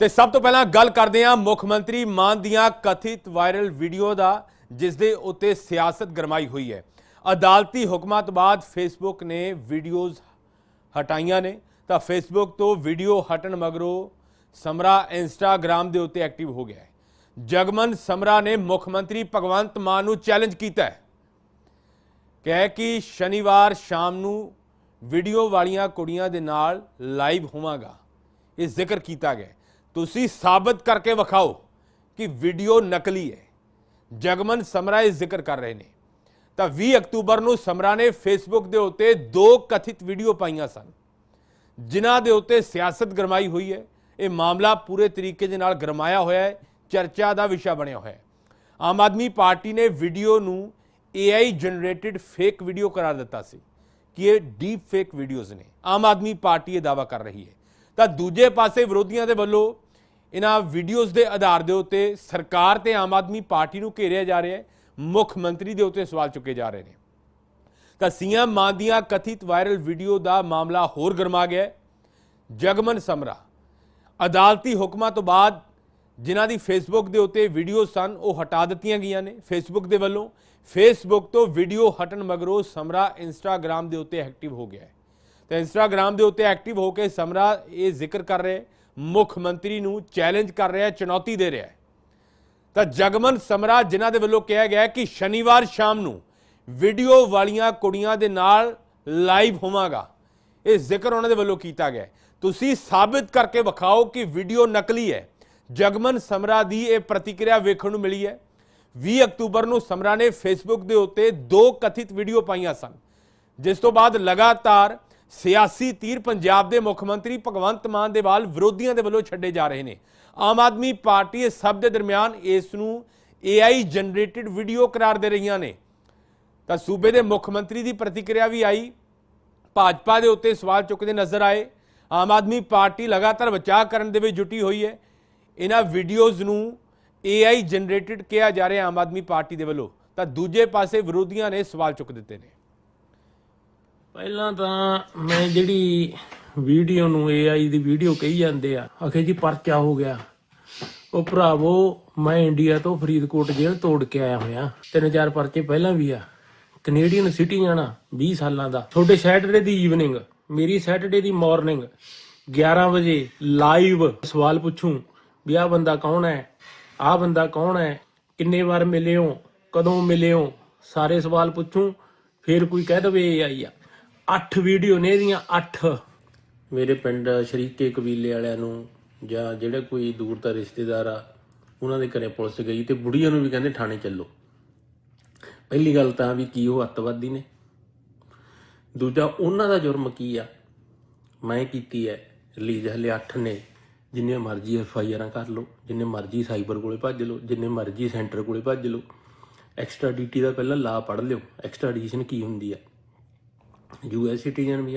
ਤੇ ਸਭ ਤੋਂ ਪਹਿਲਾਂ ਗੱਲ ਕਰਦੇ ਹਾਂ ਮੁੱਖ ਮੰਤਰੀ ਮਾਨ ਦੀਆਂ ਕਥਿਤ ਵਾਇਰਲ ਵੀਡੀਓ ਦਾ, ਜਿਸ ਦੇ ਉੱਤੇ ਸਿਆਸਤ ਗਰਮਾਈ ਹੋਈ ਹੈ। ਅਦਾਲਤੀ ਹੁਕਮਾਂ ਤੋਂ ਬਾਅਦ ਫੇਸਬੁੱਕ ਨੇ ਵੀਡੀਓਜ਼ ਹਟਾਈਆਂ ਨੇ। ਤਾਂ ਫੇਸਬੁੱਕ ਤੋਂ ਵੀਡੀਓ ਹਟਣ ਮਗਰੋਂ ਸਮਰਾ ਇੰਸਟਾਗ੍ਰam ਦੇ ਉੱਤੇ ਐਕਟਿਵ ਹੋ ਗਿਆ ਹੈ। ਜਗਮਨ ਸਮਰਾ ਨੇ ਮੁੱਖ ਮੰਤਰੀ ਭਗਵੰਤ ਮਾਨ ਨੂੰ ਚੈਲੰਜ ਕੀਤਾ ਹੈ। ਕਹੇ ਕਿ ਸ਼ਨੀਵਾਰ ਸ਼ਾਮ ਨੂੰ ਵੀਡੀਓ ਵਾਲੀਆਂ ਕੁੜੀਆਂ ਦੇ ਨਾਲ ਲਾਈਵ ਹੋਵਾਂਗਾ। ਇਹ ਜ਼ਿਕਰ ਕੀਤਾ ਗਿਆ ਤੁਸੀਂ ਸਾਬਤ ਕਰਕੇ ਵਿਖਾਓ ਕਿ ਵੀਡੀਓ ਨਕਲੀ ਹੈ। ਜਗਮਨ ਸਮਰਾ ਇਹ ਜ਼ਿਕਰ ਕਰ ਰਹੇ ਨੇ। ਤਾਂ 20 ਅਕਤੂਬਰ ਨੂੰ ਸਮਰਾ ਨੇ ਫੇਸਬੁੱਕ ਦੇ ਉੱਤੇ ਦੋ ਕਥਿਤ ਵੀਡੀਓ ਪਾਈਆਂ ਸਨ। ਜਿਨ੍ਹਾਂ ਦੇ ਉੱਤੇ ਸਿਆਸਤ ਗਰਮਾਈ ਹੋਈ ਹੈ। ਇਹ ਮਾਮਲਾ ਪੂਰੇ ਤਰੀਕੇ ਦੇ ਨਾਲ ਗਰਮਾਇਆ ਹੋਇਆ ਹੈ। ਚਰਚਾ ਦਾ ਵਿਸ਼ਾ ਬਣਿਆ ਹੋਇਆ ਹੈ। ਆਮ ਆਦਮੀ ਪਾਰਟੀ ਨੇ ਵੀਡੀਓ ਨੂੰ AI ਜਨਰੇਟਿਡ ਫੇਕ ਵੀਡੀਓ ਕਰਾਰ ਦਿੱਤਾ ਸੀ ਕਿ ਇਹ ਡੀਪ ਫੇਕ ਵੀਡੀਓਜ਼ ਨੇ। ਆਮ ਆਦਮੀ ਪਾਰਟੀ ਇਹ ਦਾਵਾ ਕਰ ਰਹੀ ਹੈ। ਤਾਂ ਦੂਜੇ ਪਾਸੇ ਵਿਰੋਧੀਆਂ ਦੇ ਵੱਲੋਂ ਇਹਨਾਂ ਵੀਡੀਓਜ਼ ਦੇ ਆਧਾਰ ਦੇ ਉੱਤੇ ਸਰਕਾਰ ਤੇ ਆਮ ਆਦਮੀ ਪਾਰਟੀ ਨੂੰ ਘੇਰਿਆ ਜਾ ਰਿਹਾ ਹੈ ਮੁੱਖ ਮੰਤਰੀ ਦੇ ਉੱਤੇ ਸਵਾਲ ਚੁੱਕੇ ਜਾ ਰਹੇ ਨੇ। ਤਾਂ ਸੀਐਮ ਮਾਨ ਦੀਆਂ ਕਥਿਤ ਵਾਇਰਲ ਵੀਡੀਓ ਦਾ ਮਾਮਲਾ ਹੋਰ ਗਰਮਾ ਗਿਆ ਹੈ। ਜਗਮਨ ਸਮਰਾ ਅਦਾਲਤੀ ਹੁਕਮਾਂ ਤੋਂ ਬਾਅਦ ਜਿਨ੍ਹਾਂ ਦੀ ਫੇਸਬੁੱਕ ਦੇ ਉੱਤੇ ਵੀਡੀਓ ਸਨ ਉਹ ਹਟਾ ਦਿੱਤੀਆਂ ਗਈਆਂ ਨੇ। ਫੇਸਬੁੱਕ ਦੇ ਵੱਲੋਂ ਫੇਸਬੁੱਕ ਤੋਂ ਵੀਡੀਓ ਹਟਣ ਮਗਰੋਂ ਸਮਰਾ ਇੰਸਟਾਗ੍ਰam ਦੇ ਉੱਤੇ ਐਕਟਿਵ ਹੋ ਗਿਆ ਹੈ। ਤਾਂ ਇੰਸਟਾਗ੍ਰam ਦੇ ਉੱਤੇ ਐਕਟਿਵ ਹੋ ਕੇ ਸਮਰਾ ਇਹ ਜ਼ਿਕਰ ਕਰ ਰਿਹਾ ਹੈ, ਮੁੱਖ ਮੰਤਰੀ ਨੂੰ ਚੈਲੰਜ ਕਰ ਰਿਹਾ ਹੈ, ਚੁਣੌਤੀ ਦੇ ਰਿਹਾ ਹੈ। ਤਾਂ ਜਗਮਨ ਸਮਰਾ ਜਿਨ੍ਹਾਂ ਦੇ ਵੱਲੋਂ ਕਿਹਾ ਗਿਆ ਕਿ ਸ਼ਨੀਵਾਰ ਸ਼ਾਮ ਨੂੰ ਵੀਡੀਓ ਵਾਲੀਆਂ ਕੁੜੀਆਂ ਦੇ ਨਾਲ ਲਾਈਵ ਹੋਵਾਂਗਾ। ਇਹ ਜ਼ਿਕਰ ਉਹਨਾਂ ਦੇ ਵੱਲੋਂ ਕੀਤਾ ਗਿਆ ਤੁਸੀਂ ਸਾਬਿਤ ਕਰਕੇ ਵਿਖਾਓ ਕਿ ਵੀਡੀਓ ਨਕਲੀ ਹੈ। ਜਗਮਨ ਸਮਰਾ ਦੀ ਇਹ ਪ੍ਰਤੀਕਿਰਿਆ ਵੇਖਣ ਨੂੰ ਮਿਲੀ ਹੈ। 20 ਅਕਤੂਬਰ ਨੂੰ ਸਮਰਾ ਨੇ ਫੇਸਬੁੱਕ ਦੇ ਉੱਤੇ ਦੋ ਕਥਿਤ ਵੀਡੀਓ ਪਾਈਆਂ ਸਨ, ਜਿਸ ਤੋਂ ਬਾਅਦ ਲਗਾਤਾਰ ਸਿਆਸੀ ਤੀਰ ਪੰਜਾਬ ਦੇ ਮੁੱਖ ਮੰਤਰੀ ਭਗਵੰਤ ਮਾਨ ਦੇ ਵੱਲ ਵਿਰੋਧੀਆਂ ਦੇ ਵੱਲੋਂ ਛੱਡੇ ਜਾ ਰਹੇ ਨੇ। ਆਮ ਆਦਮੀ ਪਾਰਟੀ ਇਸ ਸਭ ਦੇ ਦਰਮਿਆਨ ਇਸ ਨੂੰ AI ਜਨਰੇਟਿਡ ਵੀਡੀਓ ਕਰਾਰ ਦੇ ਰਹੀਆਂ ਨੇ। ਤਾਂ ਸੂਬੇ ਦੇ ਮੁੱਖ ਮੰਤਰੀ ਦੀ ਪ੍ਰਤੀਕਿਰਿਆ ਵੀ ਆਈ। ਭਾਜਪਾ ਦੇ ਉੱਤੇ ਸਵਾਲ ਚੁੱਕਦੇ ਨਜ਼ਰ ਆਏ। ਆਮ ਆਦਮੀ ਪਾਰਟੀ ਲਗਾਤਾਰ ਬਚਾਅ ਕਰਨ ਦੇ ਵਿੱਚ ਜੁਟੀ ਹੋਈ ਹੈ। ਇਹਨਾਂ ਵੀਡੀਓਜ਼ ਨੂੰ AI ਜਨਰੇਟਿਡ ਕਿਹਾ ਜਾ ਰਿਹਾ ਆਮ ਆਦਮੀ ਪਾਰਟੀ ਦੇ ਵੱਲੋਂ। ਤਾਂ ਦੂਜੇ ਪਾਸੇ ਵਿਰੋਧੀਆਂ ਨੇ ਸਵਾਲ ਚੁੱਕ ਦਿੱਤੇ ਨੇ। ਪਹਿਲਾਂ ਤਾਂ ਮੈਂ ਜਿਹੜੀ ਵੀਡੀਓ ਨੂੰ AI ਦੀ ਵੀਡੀਓ ਕਹੀ ਜਾਂਦੇ ਆ, ਆਖੇ ਜੀ ਪਰਚਾ ਹੋ ਗਿਆ। ਉਹ ਭਰਾਵੋ, ਮੈਂ ਇੰਡੀਆ ਤੋਂ ਫਰੀਦਕੋਟ ਜੇਲ੍ਹ ਤੋੜ ਕੇ ਆਇਆ ਹੋਇਆ। ਤਿੰਨ ਚਾਰ ਪਰਚੇ ਪਹਿਲਾਂ ਵੀ ਆ। ਕੈਨੇਡੀਅਨ ਸਿਟੀਜ਼ਨ ਆ 20 ਸਾਲਾਂ ਦਾ। ਤੁਹਾਡੇ ਸੈਟਰਡੇ ਦੀ ਈਵਨਿੰਗ ਮੇਰੀ ਸੈਟਰਡੇ ਦੀ ਮਾਰਨਿੰਗ 11 ਵਜੇ ਲਾਈਵ ਸਵਾਲ ਪੁੱਛੂੰ ਵੀ ਆਹ ਬੰਦਾ ਕੌਣ ਹੈ, ਆਹ ਬੰਦਾ ਕੌਣ ਹੈ, ਕਿੰਨੇ ਵਾਰ ਮਿਲੇ ਹੋ, ਕਦੋਂ ਮਿਲੇ ਹੋ, ਸਾਰੇ ਸਵਾਲ ਪੁੱਛੂੰ, ਫਿਰ ਕੋਈ ਕਹਿ ਦਵੇ ਇਹ ਆਈ ਆ। ਅੱਠ ਵੀਡੀਓ ਨੇ ਇਹਦੀਆਂ, ਅੱਠ। ਮੇਰੇ ਪਿੰਡ ਸ਼ਰੀਕੇ ਕਬੀਲੇ ਵਾਲਿਆਂ ਨੂੰ ਜਾਂ ਜਿਹੜੇ ਕੋਈ ਦੂਰ ਦਾ ਰਿਸ਼ਤੇਦਾਰ ਆ, ਉਹਨਾਂ ਦੇ ਘਰੇ ਪੁਲਿਸ ਗਈ ਤੇ ਬੁੜੀਆਂ ਨੂੰ ਵੀ ਕਹਿੰਦੇ ਥਾਣੇ ਚੱਲੋ। ਪਹਿਲੀ ਗੱਲ ਤਾਂ ਵੀ ਕੀ ਉਹ ਅੱਤਵਾਦੀ ਨੇ। ਦੂਜਾ, ਉਹਨਾਂ ਦਾ ਜੁਰਮ ਕੀ ਆ? ਮੈਂ ਕੀਤੀ ਹੈ ਰਿਲੀਜ਼ ਹਲੇ 8 ਨੇ। ਜਿੰਨੇ ਮਰਜ਼ੀ ਐਫ ਆਈ ਆਰਾਂ ਕਰ ਲਓ, ਜਿੰਨੇ ਮਰਜ਼ੀ ਸਾਈਬਰ ਕੋਲੇ ਭੱਜ ਲਓ, ਜਿੰਨੇ ਮਰਜ਼ੀ ਸੈਂਟਰ ਕੋਲੇ ਭੱਜ ਲਓ। ਐਕਸਟਰਾ ਡੀਟੀ ਦਾ ਪਹਿਲਾਂ ਲਾ ਪੜ ਲਿਓ। ਐਕਸਟਰਾ ਐਕਸਟ੍ਰਾਡੀਸ਼ਨ ਕੀ ਹੁੰਦੀ ਆ? ਯੂ ਐਸ ਸਿਟੀਜ਼ਨ ਵੀ ਆ।